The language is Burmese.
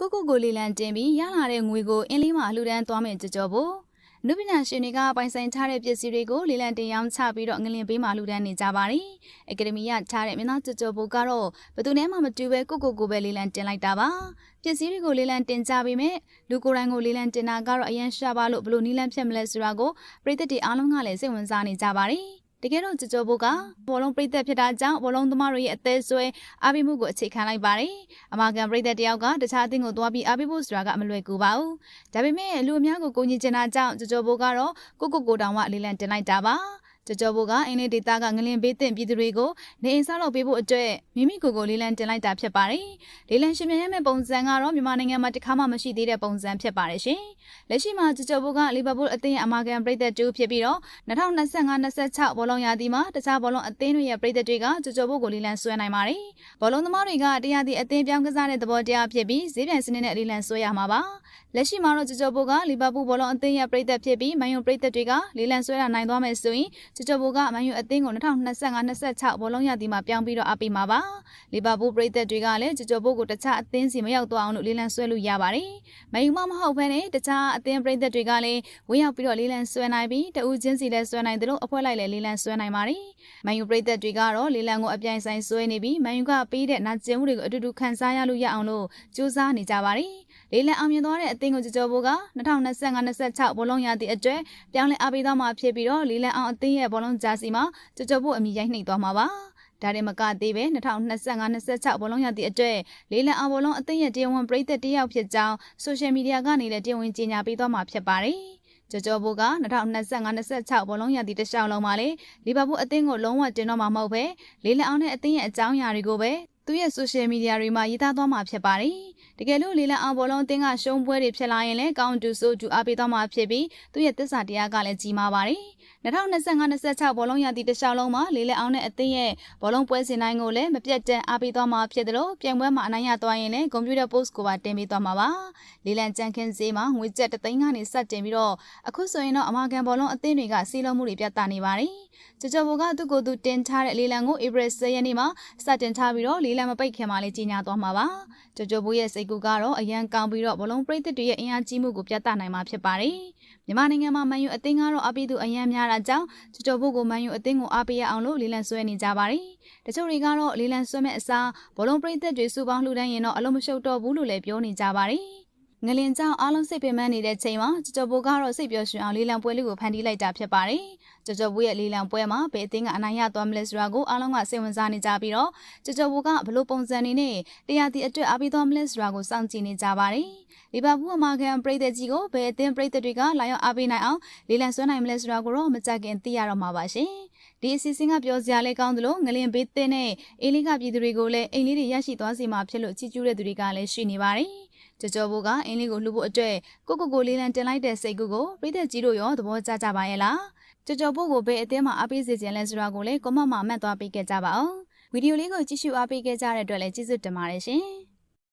ကိုကိုကိုလေးလံတင်ပြီးရလာတဲ့ငွေကိုအင်းလေးမှာလှူဒန်းသွားမယ်ကြကြောဖို့နုပညာရှင်တွေကပိုင်ဆိုင်ထားတဲ့ပစ္စည်းတွေကိုလေးလံတင်ရောင်းချပြီးတော့ငလင်ပေးမှလှူဒန်းနေကြပါတယ်။အကယ်ဒမီကထားတဲ့မင်းသားကြကြောဖို့ကတော့ဘယ်သူနဲ့မှမတူပဲကိုကိုကိုပဲလေးလံတင်လိုက်တာပါ။ပစ္စည်းတွေကိုလေးလံတင်ကြပြီးမဲ့လူကိုယ်တိုင်ကိုလေးလံတင်တာကတော့အရင်ရှာပါလို့ဘလို့နီးလန်းဖြစ်မလဲဆိုတာကိုပြည်သက်တွေအားလုံးကလည်းစိတ်ဝင်စားနေကြပါတယ်။ တကယ်တော့ကြကြောဘုတ်ကဘောလုံးပြိသက်ဖြစ်တာကြောင့်ဘောလုံးသမားတို့ရဲ့အသေးဆွဲအားပေးမှုကိုအခြေခံလိုက်ပါတယ်။အမာကန်ပြိသက်တယောက်ကတခြားအသင်းကိုသွားပြီးအားပေးဖို့ဆိုတာကမလွယ်ကူပါဘူး။ဒါပေမဲ့လူအများကိုကိုကြီးချင်တာကြောင့်ကြကြောဘုတ်ကတော့ကိုကိုကိုတောင်ဝလေးလံတင်လိုက်တာပါ။ ကြကြောဘိုကအင်းလေးဒေတာကငလင်ဘေးတင်ပြည်သူတွေကိုနေအိမ်ဆောက်လုပ်ပေးဖို့အတွက်မိမိကိုယ်ကိုလေးလံတင်လိုက်တာဖြစ်ပါတယ်။လေးလံရှင်မြန်ရဲ့မဲ့ပုံစံကတော့မြန်မာနိုင်ငံမှာတစ်ခါမှမရှိသေးတဲ့ပုံစံဖြစ်ပါတယ်ရှင်။လက်ရှိမှာကြကြောဘိုကလီဗာပူးအသင်းရဲ့အမာကန်ပြည်သက်တူဖြစ်ပြီးတော့2025-26ဘောလုံးရာသီမှာတခြားဘောလုံးအသင်းတွေရဲ့ပြည်သက်တွေကကြကြောဘိုကိုလေးလံဆွဲနိုင်ပါတယ်။ဘောလုံးသမားတွေကတရားသည့်အသင်းပြောင်းကစားတဲ့သဘောတရားဖြစ်ပြီးဈေးပြန်စနစ်နဲ့လေးလံဆွဲရမှာပါ။လက်ရှိမှာတော့ကြကြောဘိုကလီဗာပူးဘောလုံးအသင်းရဲ့ပြည်သက်ဖြစ်ပြီးမန်ယူပြည်သက်တွေကလေးလံဆွဲတာနိုင်သွားမယ်ဆိုရင်ချစ်ချဘိုကမန်ယူအသင်းကို2025-26ဘောလုံးရသည်မှာပြောင်းပြီးတော့အပိမှာပါလီဗာပူးပရိသတ်တွေကလည်းချစ်ချဘိုကိုတခြားအသင်းစီမရောက်သွားအောင်လို့လေးလံဆွဲလို့ရပါတယ်မန်ယူမမဟုတ်ဘဲနဲ့တခြားအသင်းပရိသတ်တွေကလည်းဝင်ရောက်ပြီးတော့လေးလံဆွဲနိုင်ပြီးတဦးချင်းစီလည်းဆွဲနိုင်တယ်လို့အဖွဲ့လိုက်လည်းလေးလံဆွဲနိုင်ပါတယ်မန်ယူပရိသတ်တွေကတော့လေးလံကိုအပြိုင်ဆိုင်ဆွဲနေပြီးမန်ယူကပေးတဲ့နာကျင်မှုတွေကိုအတူတူခံစားရလို့ရအောင်လို့ကြိုးစားနေကြပါတယ်လေးလံအောင်မြင်သွားတဲ့အသင်းကိုကြကြောဘိုက2025-26ဘောလုံးရသည့်အတွက်ပြောင်းလဲအားပေးသွားမှာဖြစ်ပြီးတော့လေးလံအောင်အသင်းရဲ့ဘောလုံးဂျာစီမှာကြကြောဘိုအမိရိုက်နှိပ်သွားမှာပါဒါရင်မကသေးပဲ2025-26ဘောလုံးရသည့်အတွက်လေးလံအောင်ဘောလုံးအသင်းရဲ့တရားဝင်ပြည်သက်တယောက်ဖြစ်ကြောင်းဆိုရှယ်မီဒီယာကနေလည်းတရားဝင်ကြေညာပေးသွားမှာဖြစ်ပါတယ်ကြော်ကြော်ဘိုက2025-26ဘောလုံးရသည့်တခြားလုံးမှာလေလီဗာပူးအသင်းကိုလုံးဝတင်တော့မှာမဟုတ်ပဲလေးလံအောင်တဲ့အသင်းရဲ့အကြောင်းအရာတွေကိုပဲ သူ့ရဲ့ social media တွေမှာရေးသားသွားမှာဖြစ်ပါတယ်။တကယ်လို့လေးလံအောင်ဘောလုံးအသင်းကရှုံးပွဲတွေဖြစ်လာရင်လည်းကောင်းတူဆိုတူအားပေးသွားမှာဖြစ်ပြီးသူ့ရဲ့သစ္စာတရားကလည်းကြီးမားပါတယ်။2025-26ဘောလုံးရာသီတစ်လျှောက်လုံးမှာလေးလံအောင်တဲ့အသင်းရဲ့ဘောလုံးပွဲစဉ်တိုင်းကိုလည်းမပြတ်တမ်းအားပေးသွားမှာဖြစ်တယ်လို့ပြိုင်ပွဲမှာအနိုင်ရသွားရင်လည်းကွန်ပျူတာ post ကိုပါတင်ပေးသွားမှာပါ။လေးလံကြံခင်းဈေးမှာငွေကျပ်တသိန်းကနေစတင်ပြီးတော့အခုဆိုရင်တော့အမာကန်ဘောလုံးအသင်းတွေကစီးလုံးမှုတွေပြတ်တာနေပါတယ်။ကြကြဘောကသူ့ကိုယ်သူတင်ထားတဲ့လေးလံကို April 10ရက်နေ့မှာစတင်ထားပြီးတော့လေးလံမပိတ်ခင်မှာလည်းကြီးညာသွားမှာပါ။ကြကြဘိုးရဲ့စိတ်ကူကတော့အရန်ကောင်းပြီးတော့ဘလုံးပရိသတ်တွေရဲ့အင်အားကြီးမှုကိုပြသနိုင်မှာဖြစ်ပါတယ်။မြန်မာနိုင်ငံမှာမန်ယူအသင်းကတော့အပိသူအရန်များတာကြောင့်ကြကြဘိုးကိုမန်ယူအသင်းကိုအားပေးရအောင်လို့လေးလံဆွဲနေကြပါတယ်။တချို့တွေကတော့လေးလံဆွဲမဲ့အစားဘလုံးပရိသတ်တွေစုပေါင်းလှူဒန်းရင်တော့အလုံးမရှုပ်တော့ဘူးလို့လည်းပြောနေကြပါတယ်။ ငလင်ကြောင့်အားလုံးစိတ်ပင်ပန်းနေတဲ့ချိန်မှာကြကြဘိုးကတော့စိတ်ပျော်ရွှင်အောင်လေးလံပွဲလေးကိုဖန်တီးလိုက်တာဖြစ်ပါတယ်။ကြကြဘိုးရဲ့လေးလံပွဲမှာဘယ်အသင်းကအနိုင်ရသွားမလဲဆိုတာကိုအားလုံးကစိတ်ဝင်စားနေကြပြီးတော့ကြကြဘိုးကဘလို့ပုံစံနေနဲ့တရားတီအတွက်အားပေးသွားမလဲဆိုတာကိုစောင့်ကြည့်နေကြပါတယ်။လီဗာပူးအမာခံပရိသတ်ကြီးကိုဘယ်အသင်းပရိသတ်တွေကလာရောက်အားပေးနိုင်အောင်လေးလံဆွဲနိုင်မလဲဆိုတာကိုတော့မကြခင်သိရတော့မှာပါရှင်။ဒီအစီအစဉ်ကပြောစရာလေးကောင်းသလိုငလင်ဘေးသင်းနဲ့အေးလေးကပြည်သူတွေကိုလည်းအိမ်လေးတွေရရှိသွားစေမှာဖြစ်လို့ချီးကျူးတဲ့သူတွေကလည်းရှိနေပါတယ်။ ကြော်ကြော်ဘိုးကအင်းလေးကိုလှူဖို့အတွက်ကိုကိုကိုလေးလံတင်လိုက်တဲ့စိတ်ကူကိုပြည်သက်ကြီးတို့ရောသဘောကျကြပါရဲ့လားကြော်ကြော်ဘိုးကိုဘယ်အသင်းမှာအားပေးစေခြင်းလဲဆိုတာကိုလည်းကွန်မန့်မှာမှတ်သွားပေးခဲ့ကြပါဦးဗီဒီယိုလေးကိုကြည့်ရှုအားပေးခဲ့ကြတဲ့အတွက်လည်းကျေးဇူးတင်ပါတယ်ရှင်